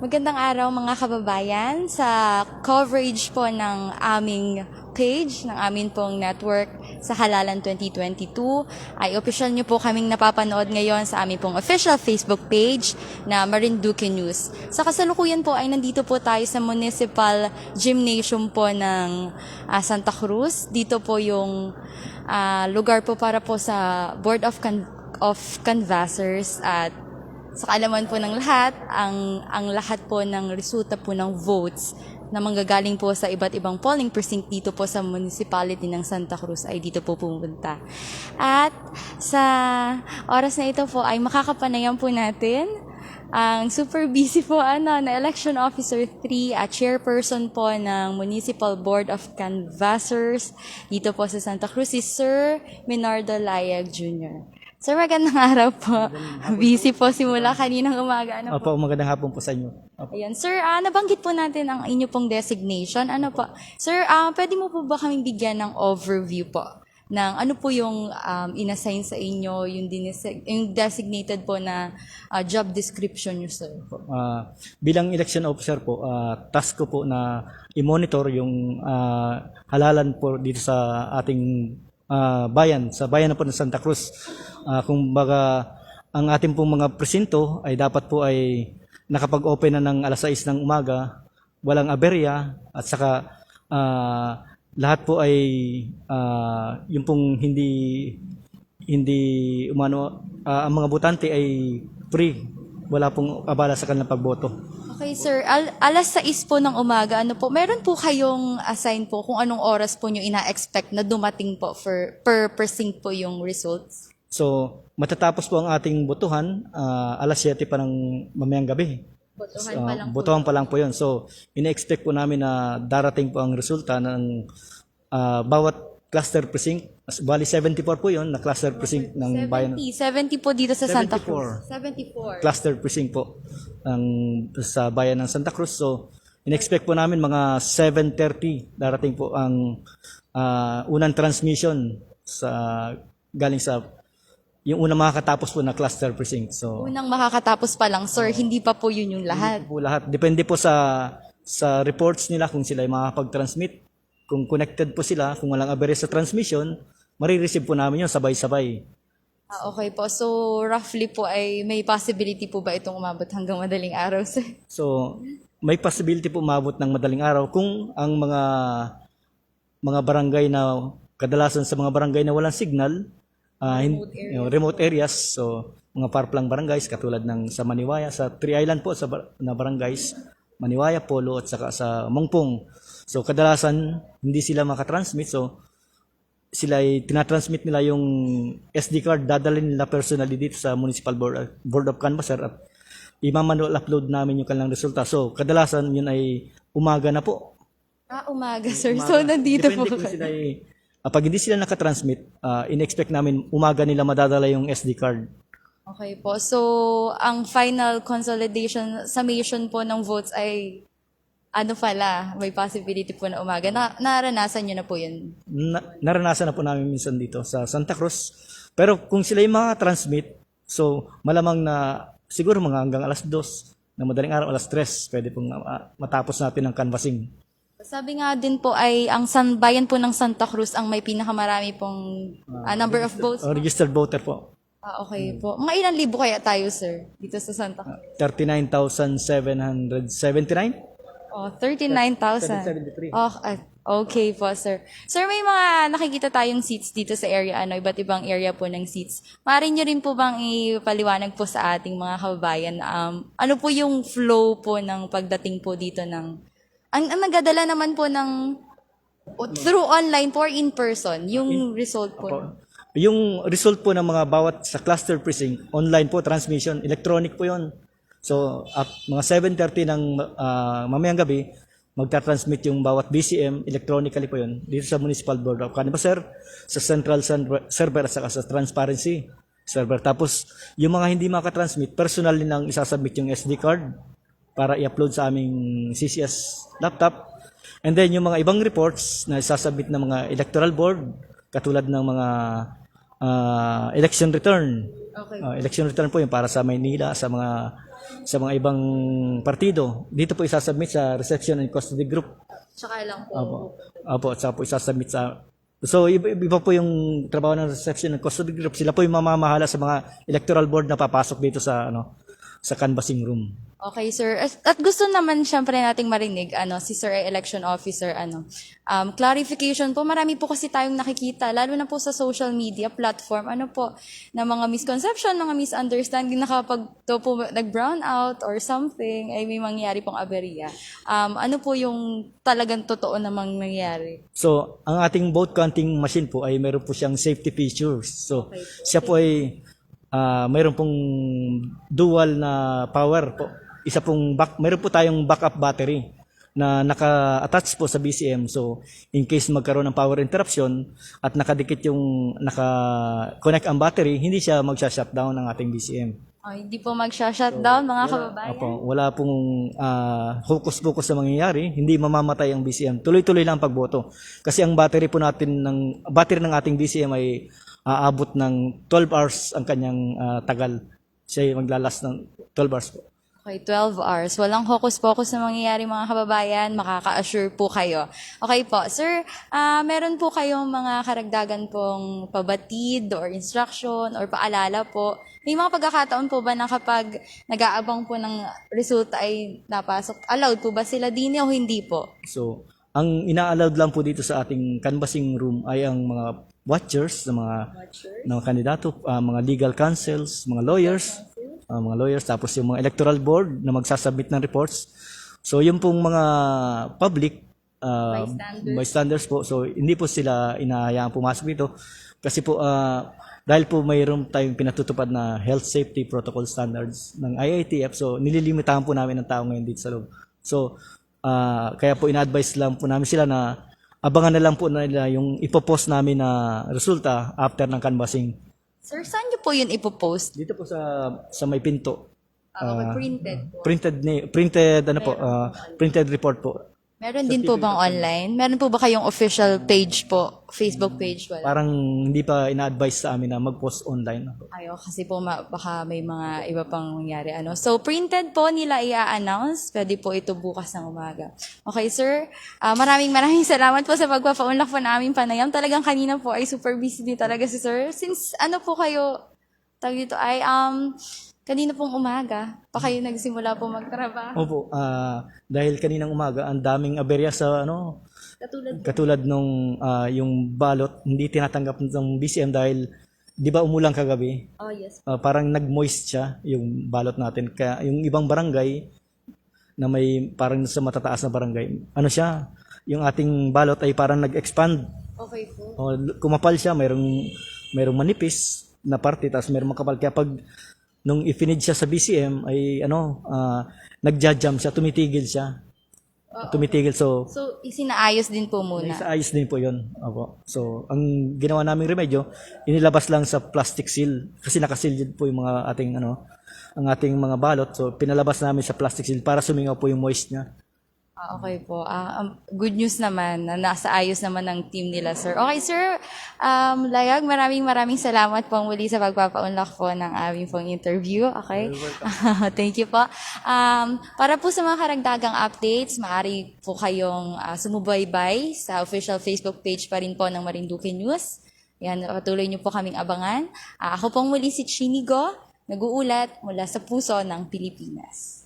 Magandang araw mga kababayan sa coverage po ng aming page, ng amin pong network sa Halalan 2022 ay official nyo po kaming napapanood ngayon sa aming pong official Facebook page na Marinduque News. Sa kasalukuyan po ay nandito po tayo sa Municipal Gymnasium po ng ah, Santa Cruz. Dito po yung ah, lugar po para po sa Board of, Can- of Canvassers at sa kaalaman po ng lahat, ang, ang lahat po ng resulta po ng votes na manggagaling po sa iba't ibang polling precinct dito po sa municipality ng Santa Cruz ay dito po pumunta. At sa oras na ito po ay makakapanayan po natin ang super busy po ano, na Election Officer 3 at chairperson po ng Municipal Board of Canvassers dito po sa Santa Cruz si Sir Minardo Layag Jr. Sir, magandang araw po. Busy po simula kaninang umaga. Ano po? Opo, magandang hapon po sa inyo. Opo. Ayan. Sir, ah, nabanggit po natin ang inyo pong designation. Ano po? Sir, ah, pwede mo po ba kaming bigyan ng overview po ng ano po yung um, inassign sa inyo, yung, dinesig- yung designated po na ah, job description nyo, sir? Ah, bilang election officer po, ah, task ko po na i-monitor yung ah, halalan po dito sa ating ah, bayan, sa bayan na po ng Santa Cruz. Ah, kung baga, ang ating pong mga presinto ay dapat po ay nakapag-open na ng alas 6 ng umaga, walang aberya, at saka ah, lahat po ay ah, yung pong hindi hindi umano ah, ang mga botante ay free wala pong abala sa kanilang pagboto Okay, sir. Al- alas 6 po ng umaga, ano po, meron po kayong assign po kung anong oras po nyo ina-expect na dumating po for, per precinct po yung results? so matatapos po ang ating botohan ah, alas 7 pa ng mamayang gabi Botohan pa lang po. botohan pa lang po yun so ina-expect po namin na darating po ang resulta ng ah, bawat cluster precinct bali 74 po yun na cluster precinct ng bayan 70, 70 po dito sa Santa Cruz. 74. 74. cluster precinct po ng sa bayan ng Santa Cruz. So, in-expect po namin mga 7.30 darating po ang ah, unang transmission sa galing sa yung unang makakatapos po na cluster precinct. So, Unang makakatapos pa lang, sir, hindi pa po yun yung lahat. po lahat depende po sa sa reports nila kung sila ay makakapag-transmit. Kung connected po sila, kung walang aberya sa transmission, marireceive po namin yun sabay-sabay. Ah, okay po. So, roughly po ay may possibility po ba itong umabot hanggang madaling araw, sir? So, may possibility po umabot ng madaling araw kung ang mga mga barangay na kadalasan sa mga barangay na walang signal, hin- you know, remote areas, so mga parplang barangays katulad ng sa Maniwaya, sa Three Island po sa bar- na barangays, Maniwaya, Polo at saka sa Mongpong. So kadalasan hindi sila makatransmit so sila ay tinatransmit nila yung SD card, dadalhin nila personally dito sa Municipal Board, Board of Canvasser at i-manual upload namin yung kanilang resulta. So, kadalasan yun ay umaga na po. Ah, umaga, sir. So, nandito po. Depende kung sila ay, ah, pag hindi sila nakatransmit, uh, in-expect namin umaga nila madadala yung SD card. Okay po. So, ang final consolidation, summation po ng votes ay ano pala, may possibility po na umaga. Na, naranasan nyo na po yun. Na, naranasan na po namin minsan dito sa Santa Cruz. Pero kung sila yung makatransmit, so malamang na siguro mga hanggang alas 2 na madaling araw, alas 3, pwede pong ah, matapos natin ang canvassing. Sabi nga din po ay ang san, bayan po ng Santa Cruz ang may pinakamarami pong ah, number of votes. Uh, registered voter po. Ah, okay po. Mga ilang libo kaya tayo, sir, dito sa Santa Cruz? 39,779? Oh, 39,000. 773. Oh, ah, okay po, sir. Sir, may mga nakikita tayong seats dito sa area, ano, iba't ibang area po ng seats. Maaari nyo rin po bang ipaliwanag po sa ating mga kababayan, um, ano po yung flow po ng pagdating po dito ng, ang, ang nagadala naman po ng, through online or in person, yung result po. Po. Yung result po ng mga bawat sa cluster precinct, online po, transmission, electronic po yon. So, at mga 7.30 ng ah, mamayang gabi, magta-transmit yung bawat BCM, electronically po yun, dito sa Municipal Board of Canvassar, sa Central Server at saka sa Transparency Server. Tapos, yung mga hindi makatransmit, personal nilang isasubmit yung SD card para i-upload sa aming CCS laptop. And then, yung mga ibang reports na isasubmit ng mga electoral board, katulad ng mga ah, election return, Okay. Uh, election return po yun para sa Maynila, sa mga sa mga ibang partido. Dito po isasubmit sa reception and custody group. Tsaka lang po. Opo. Opo, at saka po isasubmit sa So iba, iba po yung trabaho ng reception and custody group. Sila po yung mamamahala sa mga electoral board na papasok dito sa ano sa canvassing room. Okay, sir. At, at gusto naman syempre nating marinig ano si Sir election officer ano. Um, clarification po, marami po kasi tayong nakikita lalo na po sa social media platform ano po na mga misconception, mga misunderstanding na kapag to po nag-brown out or something ay may mangyari pong aberya. Um, ano po yung talagang totoo namang nangyari? So, ang ating vote counting machine po ay meron po siyang safety features. So, siya po ay ah, mayroon pong dual na power po. Isa pong back, mayroon po tayong backup battery na naka-attach po sa BCM. So, in case magkaroon ng power interruption at nakadikit yung naka-connect ang battery, hindi siya magsha-shutdown ng ating BCM. Ay, hindi po magsha-shutdown mga kababayan. Opo, wala pong ah, hocus-pocus na mangyayari, hindi mamamatay ang BCM. Tuloy-tuloy lang ang pagboto. Kasi ang battery po natin ng battery ng ating BCM ay aabot ng 12 hours ang kanyang ah, tagal. Siya ay maglalas ng 12 hours po. Okay, 12 hours. Walang hocus-pocus na mangyayari mga kababayan. Makaka-assure po kayo. Okay po. Sir, ah, meron po kayong mga karagdagan pong pabatid or instruction or paalala po. May mga pagkakataon po ba na kapag nag-aabang po ng resulta ay napasok, allowed po ba sila din o hindi po? So, ang ina-allowed lang po dito sa ating canvassing room ay ang mga watchers, ng mga ng mga kandidato, ah, mga legal counsels, mga lawyers, ah, mga lawyers, tapos yung mga electoral board na magsasubmit ng reports. So, yung pong mga public ah, Bystanders. bystanders po, so hindi po sila inahayaang pumasok dito kasi po ah, dahil po mayroon tayong pinatutupad na health safety protocol standards ng IITF, so nililimitahan po namin ang tao ngayon dito sa loob. So, ah, kaya po ina-advise lang po namin sila na abangan na lang po nila yung ipopost namin na resulta after ng canvassing. Sir, saan niyo po yun ipopost? Dito po sa sa may pinto. Okay, printed po. Printed ni printed ano po, ah, printed report po. Meron din po bang online? Meron po ba kayong official page po? Facebook page? Wala. Parang hindi pa ina-advise sa amin na mag-post online. Ayaw kasi po ma- baka may mga iba pang mangyari. Ano. So, printed po nila i-announce. Pwede po ito bukas ng umaga. Okay, sir. Ah, maraming maraming salamat po sa pagpapaunlak po na aming panayam. Talagang kanina po ay super busy din talaga si sir. Since ano po kayo, tawag dito ay, um, kanina pong umaga, pa kayo nagsimula po magtrabaho. Opo, ah, dahil kaninang umaga ang daming aberya sa ano Katulad katulad nung ah, yung balot hindi tinatanggap ng BCM dahil 'di ba umulang kagabi? Oh, yes. Ah, parang nag-moist siya yung balot natin. Kaya yung ibang barangay na may parang sa matataas na barangay, ano siya, yung ating balot ay parang nag-expand. Okay po. O, kumapal siya, mayroong mayroong manipis na parte tapos mayroong makapal kaya pag nung ifinid siya sa BCM ay ano, ah, nagja-jam siya, tumitigil siya. Tumitigil so So, isinaayos din po muna. sa ayos din po yun. Opo. So, ang ginawa naming remedyo, inilabas lang sa plastic seal. Kasi nakasealed po yung mga ating, ano, ang ating mga balot. So, pinalabas namin sa plastic seal para sumingaw po yung moist niya. Ah, okay po. Ah, um, good news naman na nasa ayos naman ng team nila, sir. Okay, sir. Um, Layag, maraming maraming salamat po muli sa pagpapaunlak po ng aming pong interview. Okay? Thank you po. Um, para po sa mga karagdagang updates, maaari po kayong ah, sumubaybay sa official Facebook page pa rin po ng Marinduque News. Yan, patuloy niyo po kaming abangan. Ah, ako pong muli si Chinigo, nag-uulat mula sa puso ng Pilipinas.